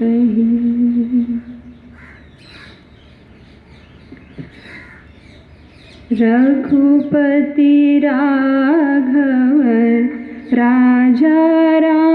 કહી રઘુપતિ રાઘવ રાજા રા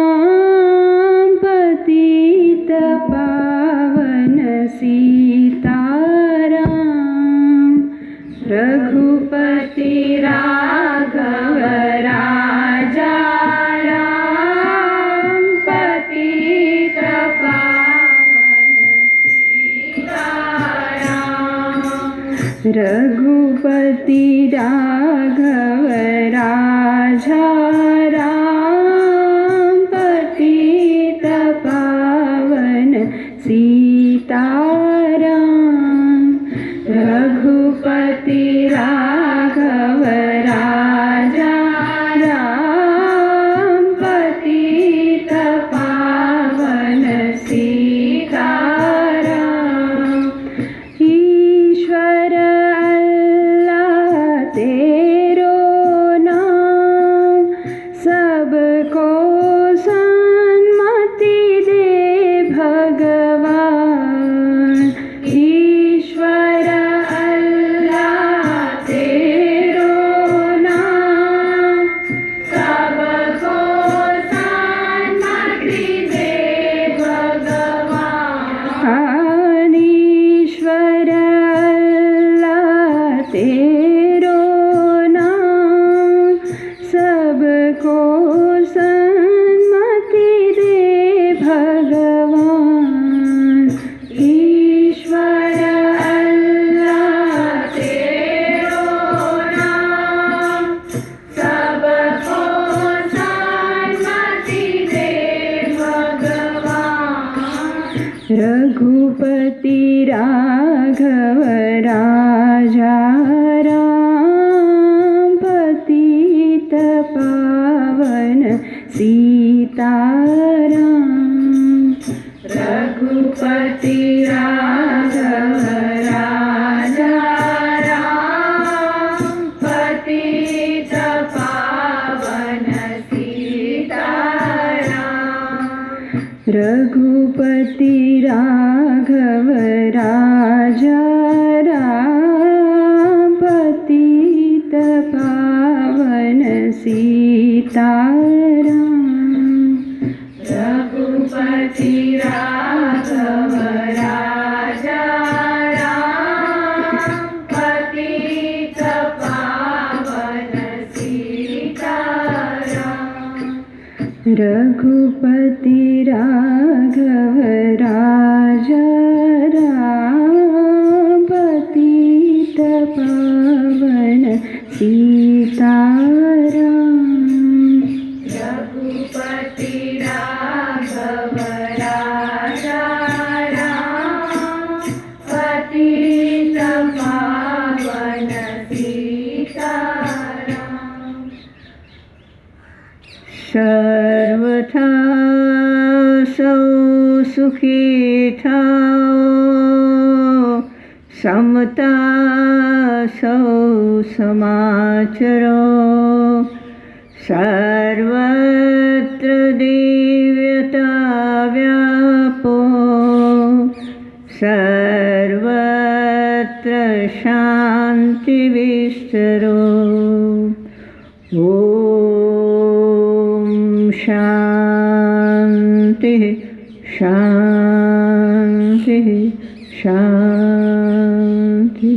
સર્વથા સૌ સુખી થાઓ સમતા સૌ સમાચરો સર્વત્ર દિવ્યતા વ્યાપો સર્વત્ર શાંતિ વિસ્તરો શાંતિ શાંતિ શાંતિ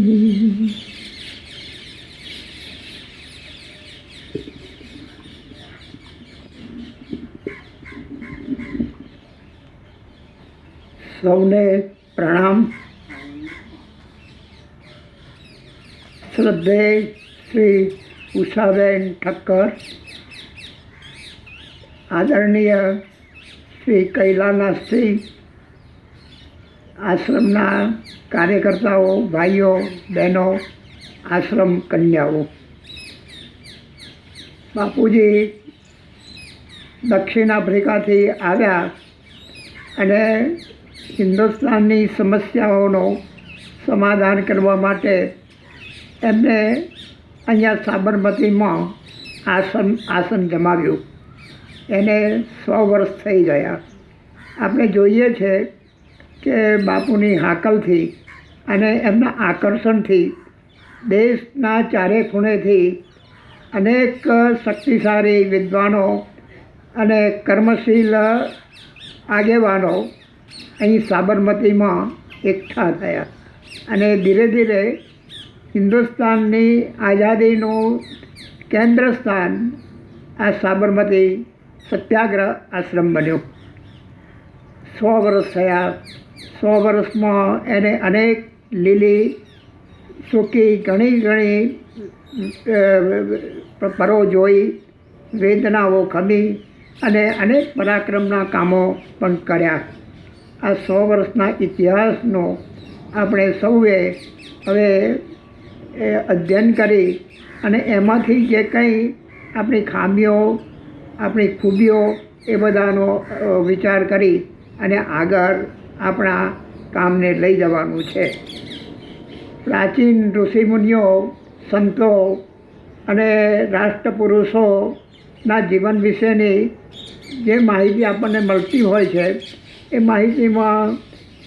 સૌને પ્રણામ. શ્રદ્ધે શ્રી ઉષાબેન ઠક્કર. આદરણીય શ્રી કૈલાનાથસિંહ આશ્રમના કાર્યકર્તાઓ, ભાઈઓ, બહેનો, આશ્રમ કન્યાઓ. બાપુજી દક્ષિણ આફ્રિકાથી આવ્યા અને હિન્દુસ્તાનની સમસ્યાઓનો સમાધાન કરવા માટે એમને અહીંયા સાબરમતીમાં આસન આસન જમાવ્યું. એને સો વર્ષ થઈ ગયા. આપણે જોઈએ છે કે બાપુની હાકલથી અને એમના આકર્ષણથી દેશના ચારે ખૂણેથી અનેક શક્તિશાળી વિદ્વાનો અને કર્મશીલ આગેવાનો અહીં સાબરમતીમાં એકઠા થયા અને ધીરે ધીરે હિન્દુસ્તાનની આઝાદીનું કેન્દ્ર સ્થાન આ સાબરમતી સત્યાગ્રહ આશ્રમ બન્યો સો વર્ષ થયા સો વર્ષમાં એને અનેક લીલી સૂકી ઘણી ઘણી પરો જોઈ વેદનાઓ ખમી અને અનેક પરાક્રમના કામો પણ કર્યા. આ સો વર્ષના ઇતિહાસનો આપણે સૌએ હવે અધ્યયન કરી અને એમાંથી જે કંઈ આપણી ખામીઓ આપણી ખૂબીઓ એ બધાનો વિચાર કરી અને આગળ આપણા કામને લઈ જવાનું છે. પ્રાચીન ઋષિમુનિઓ, સંતો અને રાષ્ટ્રપુરુષોના જીવન વિશેની જે માહિતી આપણને મળતી હોય છે, એ માહિતીમાં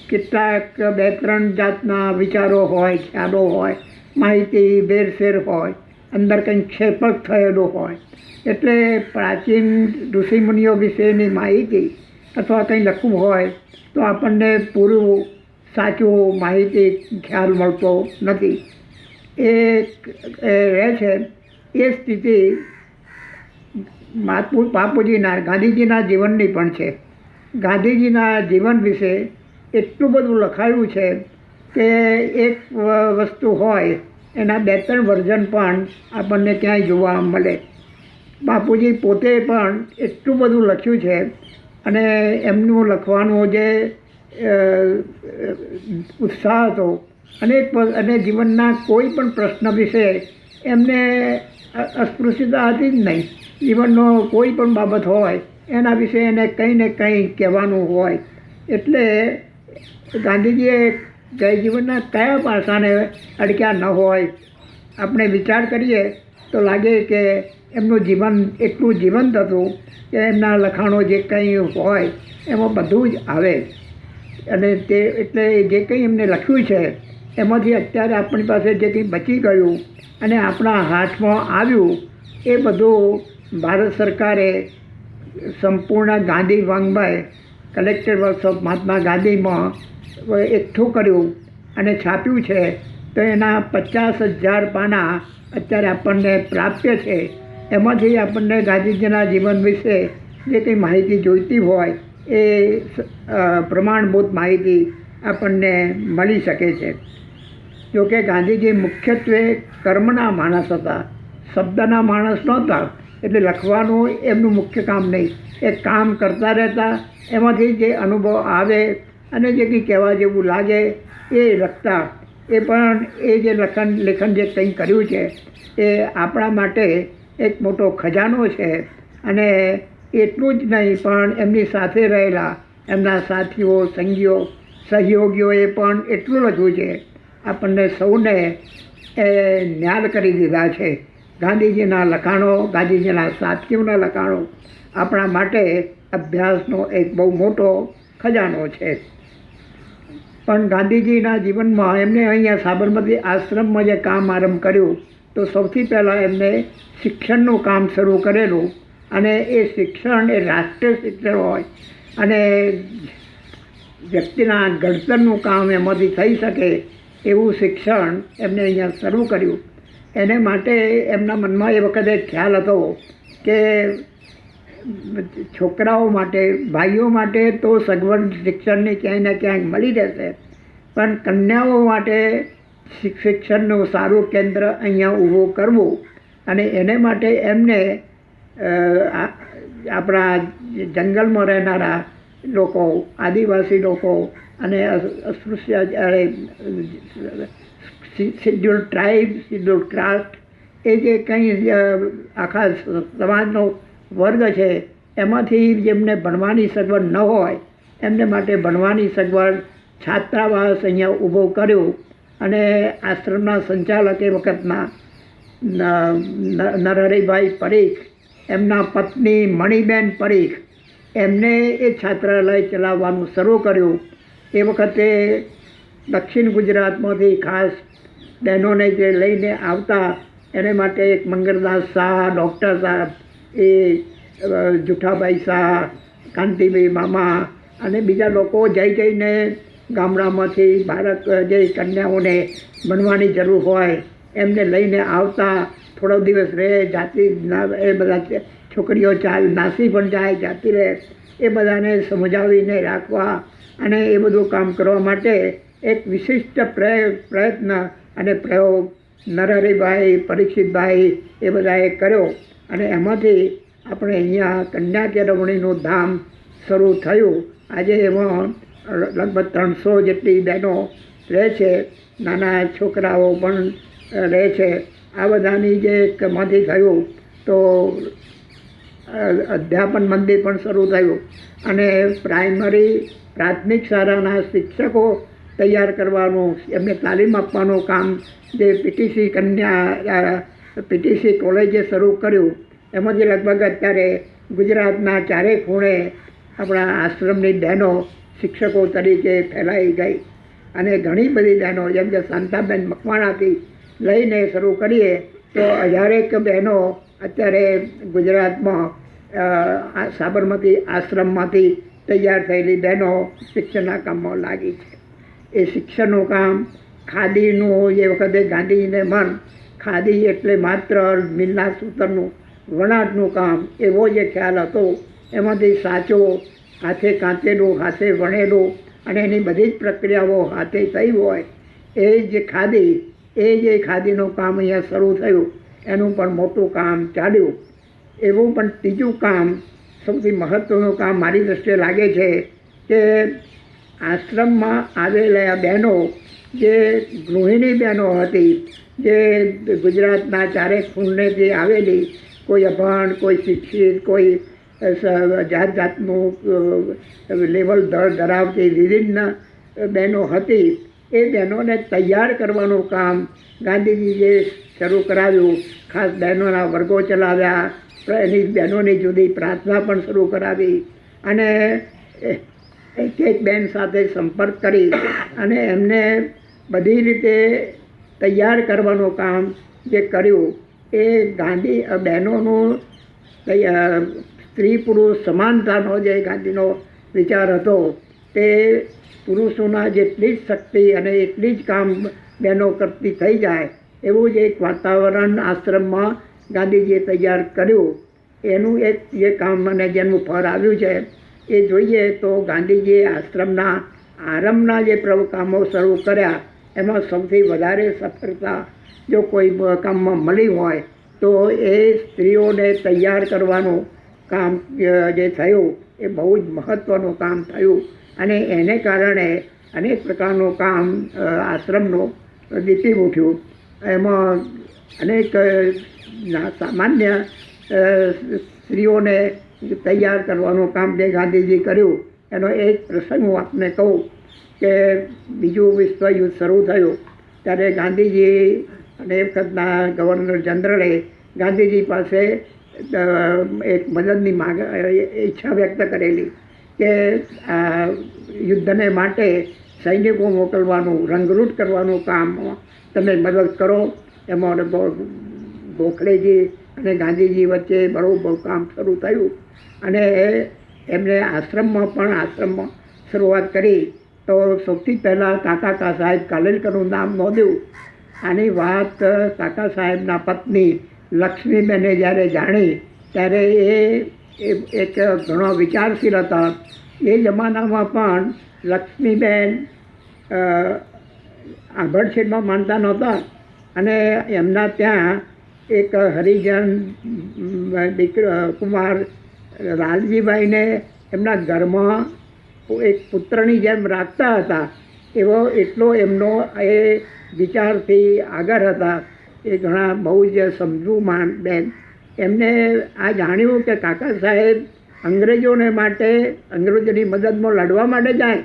કેટલાક બે ત્રણ જાતના વિચારો હોય, ખ્યાલો હોય, માહિતી વેરશેર હોય. અંદર કંઈક ક્ષેપક થયેલું હોય. એટલે પ્રાચીન ઋષિમુનિઓ વિશેની માહિતી અથવા કંઈ લખવું હોય તો આપણને પૂરું સાચું માહિતી ખ્યાલ મળતો નથી. એ રહે છે એ સ્થિતિ બાપુ બાપુજીના, ગાંધીજીના જીવનની પણ છે. ગાંધીજીના જીવન વિશે એટલું બધું લખાયું છે કે એક વસ્તુ હોય એના બે ત્રણ વર્ઝન પણ આપણને ત્યાં જોવા મળે. બાપુજી પોતે પણ એટલું બધું લખ્યું છે અને એમનું લખવાનો જે ઉત્સાહ હતો અનેક અને જીવનના કોઈ પણ પ્રશ્ન વિશે એમને અસ્પૃશ્યતા હતી જ નહીં. જીવનનો કોઈ પણ બાબત હોય એના વિશે એને કંઈ ને કંઈ કહેવાનું હોય. એટલે ગાંધીજીએ જય જીવનના કયા પાસાને અડક્યા ન હોય. આપણે વિચાર કરીએ તો લાગે કે એમનું જીવન એટલું જીવંત હતું કે એમના લખાણો જે કંઈ હોય એમાં બધું જ આવે. અને તે એટલે જે કંઈ એમને લખ્યું છે, એમાંથી અત્યારે આપણી પાસે જે કંઈ બચી ગયું અને આપણા હાથમાં આવ્યું, એ બધું ભારત સરકારે સંપૂર્ણ ગાંધી વાંગભાઈ કલેક્ટર વર્કશોપ મહાત્મા ગાંધીમાં એકઠું કર્યું અને છાપ્યું છે, તો એના પચાસ હજાર પાના અત્યારે આપણને પ્રાપ્ય છે. એમાંથી આપણને ગાંધીજીના જીવન વિશે જે કંઈ માહિતી જોઈતી હોય, એ પ્રમાણભૂત માહિતી આપણને મળી શકે છે. જોકે ગાંધીજી મુખ્યત્વે કર્મના માણસ હતા, શબ્દના માણસ નહોતા, એટલે લખવાનું એમનું મુખ્ય કામ નહીં. એ કામ કરતા રહેતા એમાંથી જે અનુભવ આવે અને જે કંઈ કહેવા જેવું લાગે એ લખતા એ પણ એ જે લખન, લેખન જે કંઈ કર્યું છે, એ આપણા માટે એક મોટો ખજાનો છે. અને એટલું જ નહીં, પણ એમની સાથે રહેલા, એમના સાથીઓ, સંગીઓ, સહયોગીઓએ પણ એટલું લખ્યું છે. આપણને સૌને એ ન્યાલ કરી દીધા છે. ગાંધીજીના લખાણો, ગાંધીજીના સાથીઓના લખાણો આપણા માટે અભ્યાસનો એક બહુ મોટો ખજાનો છે. પણ ગાંધીજીના જીવનમાં એમને અહીંયા સાબરમતી આશ્રમમાં જે કામ આરંભ કર્યું, તો સૌથી પહેલાં એમને શિક્ષણનું કામ શરૂ કરેલું. અને એ શિક્ષણ એ રાષ્ટ્રીય શિક્ષણ હોય અને વ્યક્તિના ઘડતરનું કામ એમાંથી થઈ શકે એવું શિક્ષણ એમને અહીંયા શરૂ કર્યું. એને માટે એમના મનમાં એ વખતે ખ્યાલ હતો કે છોકરાઓ માટે, ભાઈઓ માટે તો સગવડ શિક્ષણની ક્યાંય ને ક્યાંય મળી રહેશે. પણ કન્યાઓ માટે શિક્ષણનું સારું કેન્દ્ર અહીંયા ઊભું કરવું અને એને માટે એમને આપણા જંગલમાં રહેનારા લોકો, આદિવાસી લોકો અને અસ્પૃશ્ય શિડ્યુલ ટ્રાઇબ, શિડ્યુલ કાસ્ટ એ જે કંઈ આખા સમાજનો વર્ગ છે, એમાંથી જેમને ભણવાની સગવડ ન હોય, એમને માટે ભણવાની સગવડ છાત્રાવાસ અહીંયા ઊભો કર્યો અને આશ્રમના સંચાલક એ વખતના નરહરિભાઈ પરીખ, એમના પત્ની મણિબેન પરીખ, એમને એ છાત્રાલય ચલાવવાનું શરૂ કર્યું. એ વખતે દક્ષિણ ગુજરાતમાંથી ખાસ બહેનોને જે લઈને આવતા, એને માટે એક મંગળદાસ શાહ, ડૉક્ટર સાહેબ એ જુઠાભાઈ શાહ, કાંતિભાઈ મામા અને બીજા લોકો જઈ જઈને ગામડામાંથી બાળક, જે કન્યાઓને બનવાની જરૂર હોય, એમને લઈને આવતા થોડો દિવસ રહે, જાતિ એ બધા છોકરીઓ ચાલ, નાસી પણ જાય, જાતિ રહે, એ બધાને સમજાવીને રાખવા અને એ બધું કામ કરવા માટે એક વિશિષ્ટ પ્રય પ્રયત્ન અને પ્રયોગ નરહરિભાઈ, પરીક્ષિતભાઈ એ બધાએ કર્યો. અને એમાંથી આપણે અહીંયા કન્યા કેળવણીનું ધામ શરૂ થયું. આજે એમાં લગભગ ત્રણસો જેટલી બહેનો રહે છે. નાના છોકરાઓ પણ રહે છે. આ બધાની જે માંથી થયું તો અધ્યાપન મંદિર પણ શરૂ થયું. અને પ્રાઇમરી પ્રાથમિક શાળાના શિક્ષકો તૈયાર કરવાનું, એમને તાલીમ આપવાનું કામ જે પીટીસી કન્યા પીટીસી કોલેજે શરૂ કર્યું. એમાંથી લગભગ અત્યારે ગુજરાતના ચારે ખૂણે આપણા આશ્રમની બહેનો શિક્ષકો તરીકે ફેલાઈ ગઈ. અને ઘણી બધી બહેનો, જેમ કે શાંતાબેન મકવાણાથી લઈને શરૂ કરીએ, તો હજારેક બહેનો અત્યારે ગુજરાતમાં સાબરમતી આશ્રમમાંથી તૈયાર થયેલી બહેનો શિક્ષણના કામમાં લાગી છે. એ શિક્ષણનું કામ ખાદીનું, એ વખતે ગાંધીજીને મન ખાદી એટલે માત્ર મિલના સૂતરનું, વણાટનું કામ, એવો જે ખ્યાલ હતો. એમાંથી સાચો, હાથે કાંતેલું, હાથે વણેલું અને એની બધી જ પ્રક્રિયાઓ હાથે થઈ હોય. એ જે ખાદી, એ જે ખાદીનું કામ અહીંયા શરૂ થયું. એનું પણ મોટું કામ ચાલ્યું. એવું પણ ત્રીજું કામ, સૌથી મહત્ત્વનું કામ મારી દૃષ્ટિએ લાગે છે કે આશ્રમમાં આવેલા બહેનો, જે ગૃહિણી બહેનો હતી જે ગુજરાતના ચારે ખૂણેથી આવેલી કોઈ અભણ, કોઈ શિક્ષિત, કોઈ જાત જાતનું લેવલ, દળ ધરાવતી વિભિન્ન બહેનો હતી. એ બહેનોને તૈયાર કરવાનું કામ ગાંધીજીએ શરૂ કરાવ્યું. ખાસ બહેનોના વર્ગો ચલાવ્યા. એની બહેનોની જુદી પ્રાર્થના પણ શરૂ કરાવી. અને એક એક બહેન સાથે સંપર્ક કરી. અને એમને બધી રીતે તૈયાર કરવાનું કામ જે કર્યું એ ગાંધી બહેનોનું સ્ત્રી પુરુષ સમાનતાનો જે ગાંધીનો વિચાર હતો તે પુરુષોના જેટલી જ શક્તિ અને એટલી જ કામ બહેનો કરતી થઈ જાય એવું જ એક વાતાવરણ આશ્રમમાં ગાંધીજીએ તૈયાર કર્યું. એનું એક જે કામ અને જેનું ફળ આવ્યું છે એ જોઈએ તો ગાંધીજીએ આશ્રમના, આરંભના જે પ્રવ કામો શરૂ કર્યા એમાં સૌથી વધારે સફળતા જો કોઈ કામમાં મળી હોય, તો એ સ્ત્રીઓને તૈયાર કરવાનું કામ જે થયું, એ બહુ જ મહત્ત્વનું કામ થયું. અને એને કારણે અનેક પ્રકારનું કામ આશ્રમનું દીપી ઉઠ્યું. એમાં અનેક સામાન્ય સ્ત્રીઓને તૈયાર કરવાનું કામ જે ગાંધીજી કર્યું, એનો એક પ્રસંગ હું આપને કહું. કે બીજું વિશ્વ યુદ્ધ શરૂ થયું, ત્યારે ગાંધીજી અને એ વખતના ગવર્નર જનરલે ગાંધીજી પાસે એક મદદની માગ ઈચ્છા વ્યક્ત કરેલી કે આ યુદ્ધને માટે સૈનિકો મોકલવાનું, રંગરૂટ કરવાનું કામ તમે મદદ કરો. એમાં ગોખલેજી અને ગાંધીજી વચ્ચે બરાબર કામ શરૂ થયું અને એમણે આશ્રમમાં પણ આશ્રમમાં શરૂઆત કરી. તો સૌથી પહેલાં કાકા સાહેબ કાલેલકરનું નામ નોંધ્યું. આની વાત કાકા સાહેબના પત્ની લક્ષ્મીબેને જ્યારે જાણી, ત્યારે એ, એ- એક ઘણો વિચારશીલ હતા. એ જમાનામાં પણ લક્ષ્મીબેન આભડછેડમાં માનતા નહોતા. અને એમના ત્યાં એક હરિજન દીકરા, કુમાર, લાલજીભાઈને એમના ઘરમાં એક પુત્રની જેમ રાખતા હતા. એવો એટલો એમનો એ વિચારથી આગળ હતા. એ ઘણા બહુ જ સમજુ માન બેન. એમને આ જાણ્યું કે કાકા સાહેબ અંગ્રેજોને માટે અંગ્રેજોની મદદમાં લડવા માટે જાય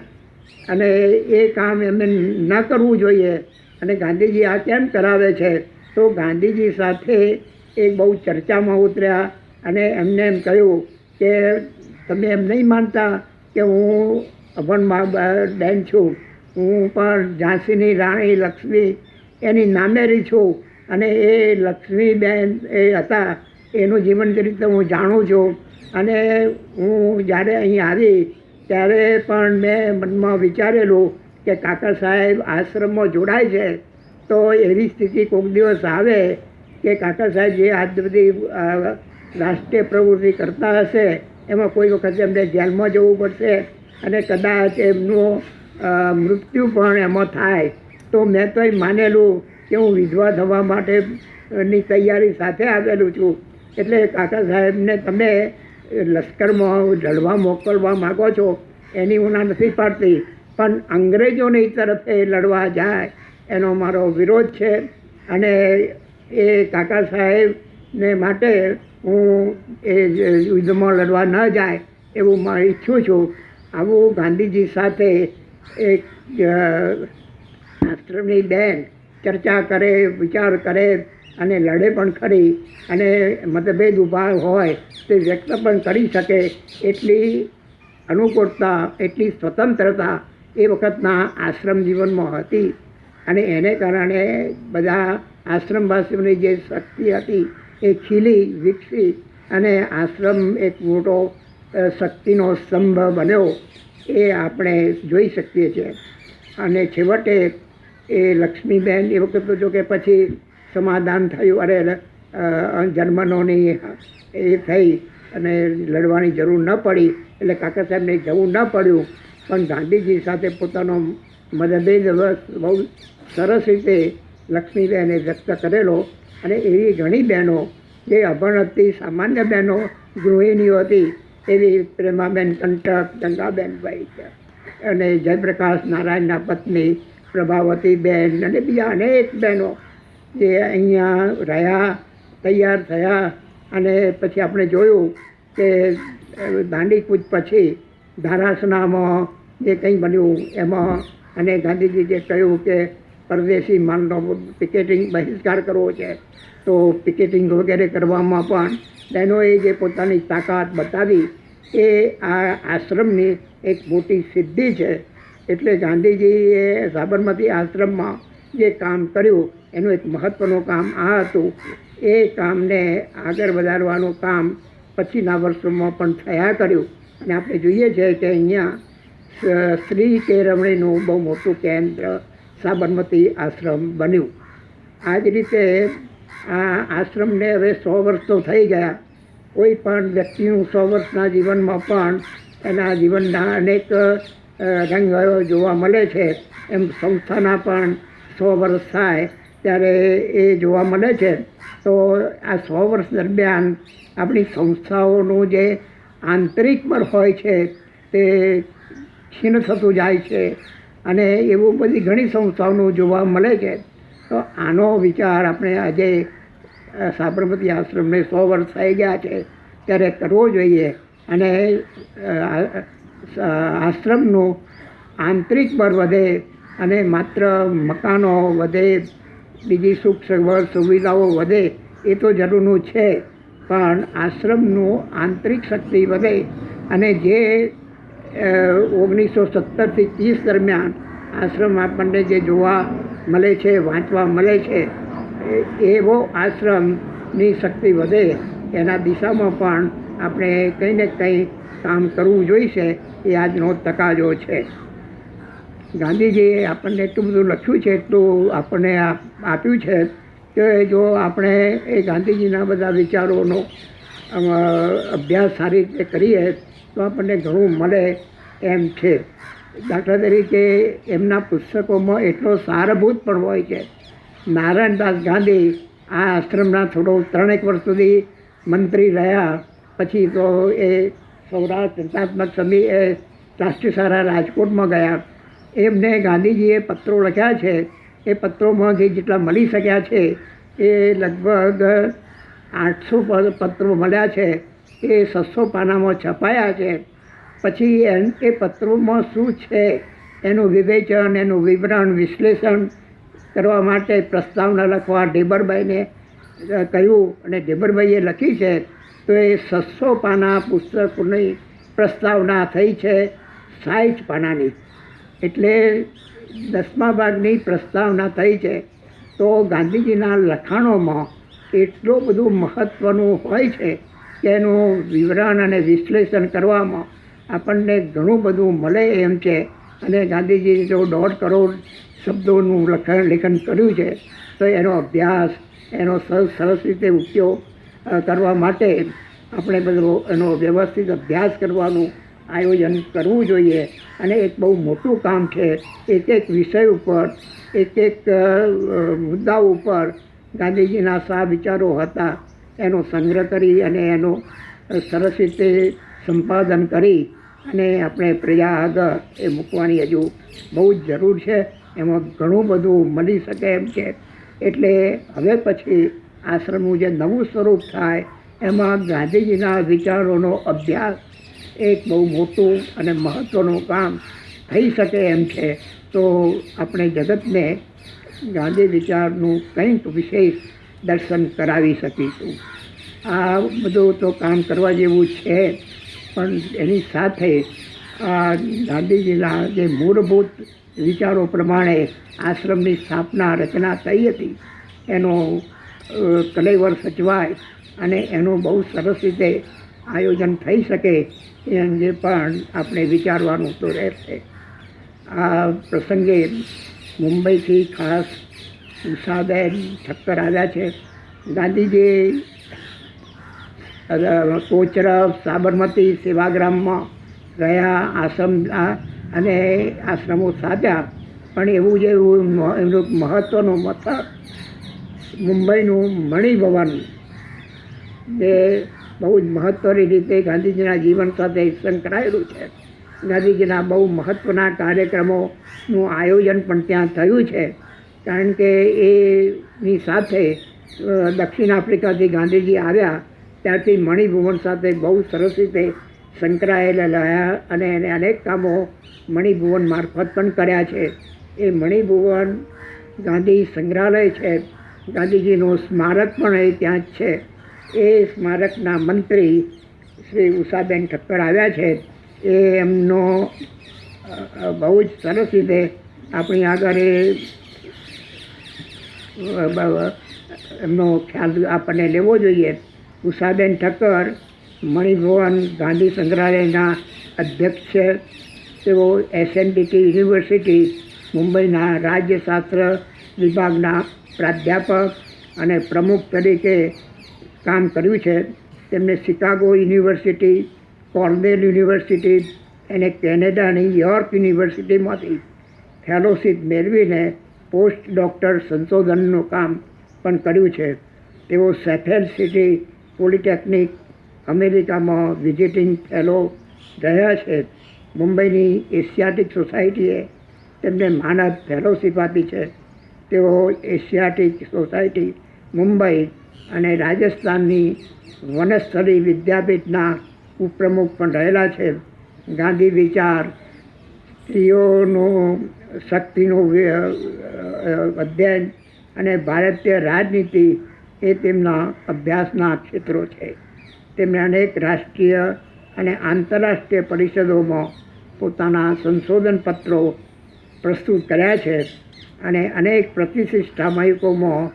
અને એ કામ એમને ન કરવું જોઈએ અને ગાંધીજી આ કેમ કરાવે છે? તો ગાંધીજી સાથે એ બહુ ચર્ચામાં ઉતર્યા અને એમને એમ કહ્યું કે તમે એમ નહીં માનતા કે હું અભણમાં બહેન છું. હું પણ ઝાંસીની રાણી લક્ષ્મી એની નામેરી છું અને એ લક્ષ્મીબેન એ હતા. એનું જીવન ચરિત્ર હું જાણું છું. અને હું જ્યારે અહીં આવી ત્યારે પણ મેં મનમાં વિચારેલું કે કાકા સાહેબ આશ્રમમાં જોડાય છે, તો એવી સ્થિતિ કોઈક દિવસ આવે કે કાકા સાહેબ જે આજ બધી રાષ્ટ્રીય પ્રવૃત્તિ કરતા હશે એમાં કોઈ વખત એમને જેલમાં જવું પડશે અને કદાચ એમનું મૃત્યુ પણ એમાં થાય. તો મેં તો માનેલું કે હું વિધવા થવા માટે ની તૈયારી સાથે આવેલું છું. એટલે કાકા સાહેબને તમે લશ્કરમાં લડવા મોકલવા માગો છો, એની હું નથી પાડતી. પણ અંગ્રેજોની તરફે લડવા જાય એનો મારો વિરોધ છે. અને એ કાકા સાહેબને માટે હું એ યુદ્ધમાં લડવા ન જાય એવું હું ઈચ્છું છું. આવું ગાંધીજી સાથે એક આશ્રમની બેન ચર્ચા કરે, વિચાર કરે અને લડે પણ ખરી અને મતભેદ ઊભા હોય તે વ્યક્ત પણ કરી શકે. એટલી અનુકૂળતા, એટલી સ્વતંત્રતા એ વખતના આશ્રમ જીવનમાં હતી. અને એને કારણે બધા આશ્રમવાસીઓની જે શક્તિ હતી એ ખીલી વિકસી અને આશ્રમ એક મોટો શક્તિનો સ્તંભ બન્યો એ આપણે જોઈ શકીએ છીએ. અને છેવટે એ લક્ષ્મીબેન એ વખત જો કે પછી સમાધાન થયું? અરે જર્મનોની એ થઈ અને લડવાની જરૂર ન પડી. એટલે કાકા સાહેબને જવું ન પડ્યું. પણ ગાંધીજી સાથે પોતાનો મતભેદ બહુ સરસ રીતે લક્ષ્મીબેને વ્યક્ત કરેલો. અને એવી ઘણી બહેનો, જે અભણ હતી સામાન્ય બહેનો, ગૃહિણીઓ હતી, એવી પ્રેમાબેન કંટક, ગંગાબેન ભાઈ છે અને જયપ્રકાશ નારાયણના પત્ની પ્રભાવતીબેન અને બીજા અનેક બહેનો, જે અહીંયા રહ્યા, તૈયાર થયા અને પછી આપણે જોયું કે દાંડીકૂચ પછી ધારાસનામાં જે કંઈ બન્યું, એમાં અને ગાંધીજી જે કહ્યું કે પરદેશી માલનો પિકેટિંગ બહિષ્કાર કરવો છે, તો પિકેટિંગ વગેરે કરવામાં પણ બહેનોએ જે પોતાની તાકાત બતાવી, એ આ આશ્રમની એક મોટી સિદ્ધિ છે. એટલે ગાંધીજીએ સાબરમતી આશ્રમમાં જે કામ કર્યું, એનું એક મહત્ત્વનું કામ આ હતું. એ કામને આગળ વધારવાનું કામ પછીના વર્ષોમાં પણ થયા કર્યું. અને આપણે જોઈએ છીએ કે અહીંયા સ્ત્રી કેળવણીનું બહુ મોટું કેન્દ્ર સાબરમતી આશ્રમ બન્યું. આ જ રીતે આ આશ્રમને હવે સો વર્ષ તો થઈ ગયા. કોઈ પણ વ્યક્તિનું સો વર્ષના જીવનમાં પણ એના જીવનના અનેક રંગ જોવા મળે છે. એમ સંસ્થાના પણ સો વર્ષ થાય ત્યારે એ જોવા મળે છે. તો આ સો વર્ષ દરમિયાન આપણી સંસ્થાઓનું જે આંતરિક પર હોય છે, તે ક્ષીણ થતું જાય છે. અને એવું બધી ઘણી સંસ્થાઓનું જોવા મળે છે. તો આનો વિચાર આપણે આજે સાબરમતી આશ્રમને સો વર્ષ થઈ ગયા છે, ત્યારે કરવો જોઈએ. અને આશ્રમનું આંતરિક બળ વધે અને માત્ર મકાનો વધે, બીજી સુખ સગવડ સુવિધાઓ વધે, એ તો જરૂરનું છે. પણ આશ્રમનું આંતરિક શક્તિ વધે અને જે ઓગણીસો સત્તરથી ત્રીસ દરમિયાન આશ્રમ આપણને જે જોવા મળે છે, વાંચવા મળે છે એવો આશ્રમની શક્તિ વધે એના દિશામાં પણ આપણે કંઈ ને કંઈ કામ કરવું જોઈશે એ આજનો તકાજો છે. ગાંધીજીએ આપણને એટલું બધું લખ્યું છે, એટલું આપણને આપ્યું છે કે જો આપણે એ ગાંધીજીના બધા વિચારોનો અભ્યાસ સારી રીતે કરીએ તો આપણને ઘણું મળે એમ છે. દાખલા તરીકે એમના પુસ્તકોમાં એટલો સારભૂત પણ હોય છે. નારાયણદાસ ગાંધી આ આશ્રમના થોડો ત્રણેક વર્ષ સુધી મંત્રી રહ્યા. પછી તો એ સૌરાષ્ટ્ર ચિંતાત્મક સમિતિ એ રાષ્ટ્રીય સારા રાજકોટમાં ગયા. એમને ગાંધીજીએ પત્રો લખ્યા છે. એ પત્રોમાંથી જેટલા મળી શક્યા છે, એ લગભગ આઠસો પત્રો મળ્યા છે. એ છસો પાનામાં છપાયા છે. પછી એમ એ પત્રોમાં શું છે? એનું વિવેચન, એનું વિવરણ, વિશ્લેષણ કરવા માટે પ્રસ્તાવના લખવા ઢેબરભાઈને કહ્યું અને ઢેબરભાઈએ લખી છે તો એ છસો પાના પુસ્તકોની પ્રસ્તાવના થઈ છે સાઠ પાનાની. એટલે દસમા ભાગની પ્રસ્તાવના થઈ છે. તો ગાંધીજીના લખાણોમાં એટલું બધું મહત્ત્વનું હોય છે એનું વિવરણ અને વિશ્લેષણ કરવામાં આપણને ઘણું બધું મળે એમ છે. અને ગાંધીજી જો દોઢ કરોડ શબ્દોનું લખણ લેખન કર્યું છે, તો એનો અભ્યાસ, એનો સરસ રીતે ઉપયોગ કરવા માટે આપણે બધો એનો વ્યવસ્થિત અભ્યાસ કરવાનું આયોજન કરવું જોઈએ. અને એક બહુ મોટું કામ છે, એક એક વિષય ઉપર, એક એક મુદ્દા ઉપર ગાંધીજીના સા વિચારો હતા. એનો સંગ્રહ કરી અને એનો સરસ રીતે સંપાદન કરી અને આપણે પ્રજા આગળ એ મૂકવાની હજુ બહુ જ જરૂર છે. એમાં ઘણું બધું મળી શકે એમ છે. એટલે હવે પછી આશ્રમનું જે નવું સ્વરૂપ થાય, એમાં ગાંધીજીના વિચારોનો અભ્યાસ એક બહુ મોટું અને મહત્ત્વનું કામ થઈ શકે એમ છે. તો આપણે જગતને ગાંધી વિચારનું કંઈક વિશેષ દર્શન કરાવી શકીશું. આ બધું તો કામ કરવા જેવું છે, પણ એની સાથે આ ગાંધીજીના જે મૂળભૂત વિચારો પ્રમાણે આશ્રમની સ્થાપના રચના થઈ હતી, એનો કલેવર સચવાય અને એનું બહુ સરસ રીતે આયોજન થઈ શકે એ અંગે પણ આપણે વિચારવાનું તો રહેશે. આ પ્રસંગે મુંબઈથી ખાસ ઉષાબેન ઠક્કર આવ્યા છે. ગાંધીજી કોચરફ સાબરમતી સેવાગ્રામમાં રહ્યા, આશ્રમ અને આશ્રમો સાધ્યા. પણ એવું જે એમનું મહત્ત્વનું મથક મુંબઈનું મણિભવન. જે બહુ જ મહત્ત્વની રીતે ગાંધીજીના જીવન સાથે સંકળાયેલું છે. ગાંધીજીના બહુ મહત્ત્વના કાર્યક્રમોનું આયોજન પણ ત્યાં થયું છે. કારણ કે એની સાથે દક્ષિણ આફ્રિકાથી ગાંધીજી આવ્યા, ત્યારથી મણિભુવન સાથે બહુ સરસ રીતે સંકળાયેલા રહ્યા અને એને અનેક કામો મણિભુવન મારફત પણ કર્યા છે. એ મણિભુવન ગાંધી સંગ્રહાલય છે. ગાંધીજીનું સ્મારક પણ એ ત્યાં જ છે. એ સ્મારકના મંત્રી શ્રી ઉષાબેન ઠક્કર આવ્યા છે. એ એમનો બહુ જ સરસ રીતે આપણી આગળ એ એમનો ખ્યાલ આપણને લેવો જોઈએ. ઉષાબેન ઠક્કર, મણિભવન ગાંધી સંગ્રહાલયના અધ્યક્ષ છે. તેઓ એસએનડીટી યુનિવર્સિટી, મુંબઈના રાજ્યશાસ્ત્ર વિભાગના પ્રાધ્યાપક અને પ્રમુખ તરીકે કામ કર્યું છે. તેમને શિકાગો યુનિવર્સિટી, કોર્નેલ યુનિવર્સિટી અને કેનેડાની યોર્ક યુનિવર્સિટીમાંથી ફેલોશિપ મેળવીને પોસ્ટ ડૉક્ટર સંશોધનનું કામ પણ કર્યું છે. તેઓ સેફેલ સિટી પોલિટેકનિક અમેરિકામાં વિઝિટિંગ ફેલો રહ્યા છે. મુંબઈની એશિયાટિક સોસાયટીએ તેમને માનદ ફેલોશીપ આપી છે. તેઓ એશિયાટિક સોસાયટી, મુંબઈ અને રાજસ્થાનની વનસ્થળી વિદ્યાપીઠના ઉપપ્રમુખ પણ રહેલા છે. ગાંધી વિચાર સ્ત્રીઓનું શક્તિનું અધ્યયન અને ભારતીય રાજનીતિ એ તેમના અભ્યાસના ક્ષેત્રો છે. તેમણે અનેક રાષ્ટ્રીય અને આંતરરાષ્ટ્રીય પરિષદોમાં પોતાના સંશોધન પત્રો પ્રસ્તુત કર્યા છે અને અનેક પ્રતિષ્ઠિત સામયિકોમાં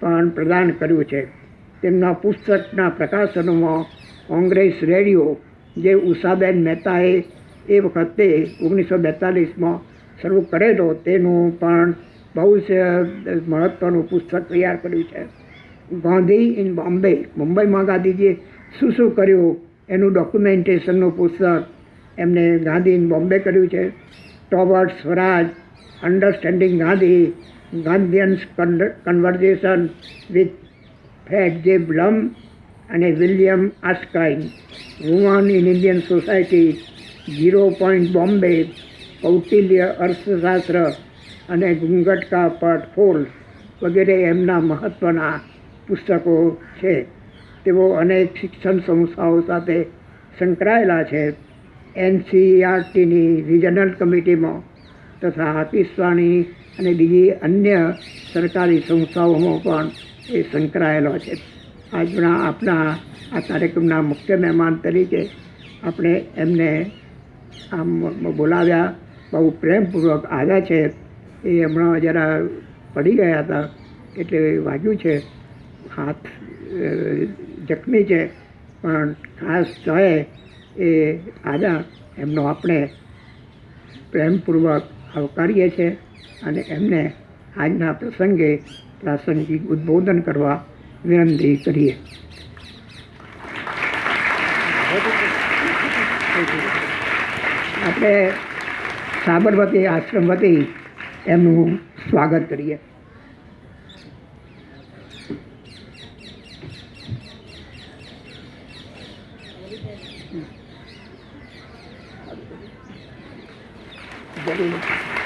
પણ પ્રદાન કર્યું છે. તેમના પુસ્તકના પ્રકાશનોમાં કોંગ્રેસ રેડિયો જે ઉષાબેન મહેતાએ એ વખતે ઓગણીસો બેતાલીસમાં શરૂ કરેલો તેનું પણ બહુ જ મહત્ત્વનું પુસ્તક તૈયાર કર્યું છે. ગાંધી ઇન બોમ્બે મુંબઈમાં ગાંધીજીએ શું શું કર્યું એનું ડોક્યુમેન્ટેશનનું પુસ્તક એમને ગાંધી ઇન બોમ્બે કર્યું છે. Toward Swaraj, understanding Gandhi Gandhians conversation with Fred J Blum અને William Erskine woman in Indian society zero point Bombay, Kautilya Arthashastra અને ઘૂંઘટકા પટ ફોલ્સ વગેરે એમના મહત્ત્વના પુસ્તકો છે. તેઓ અનેક શિક્ષણ સંસ્થાઓ સાથે સંકળાયેલા છે. એનસીઆરટીની રિજનલ કમિટીમાં તથા આતિશવાણી અને બીજી અન્ય સરકારી સંસ્થાઓમાં પણ એ સંકળાયેલો છે. આજના આપણા આ કાર્યક્રમના મુખ્ય મહેમાન તરીકે આપણે એમને આમ બોલાવ્યા. બહુ પ્રેમપૂર્વક આવ્યા છે. એ હમણાં જરા પડી ગયા હતા. એટલે વાગ્યું છે. હાથ જખમી છે. પણ ખાસ તોય એ આવ્યા એમનો આપણે પ્રેમપૂર્વક આવકારીએ છીએ અને એમને આજના પ્રસંગે પ્રાસંગિક ઉદ્બોધન કરવા વિનંતી કરીએ. આપણે સાબરમતી આશ્રમ વતી એમનું સ્વાગત કરીએ. જરૂર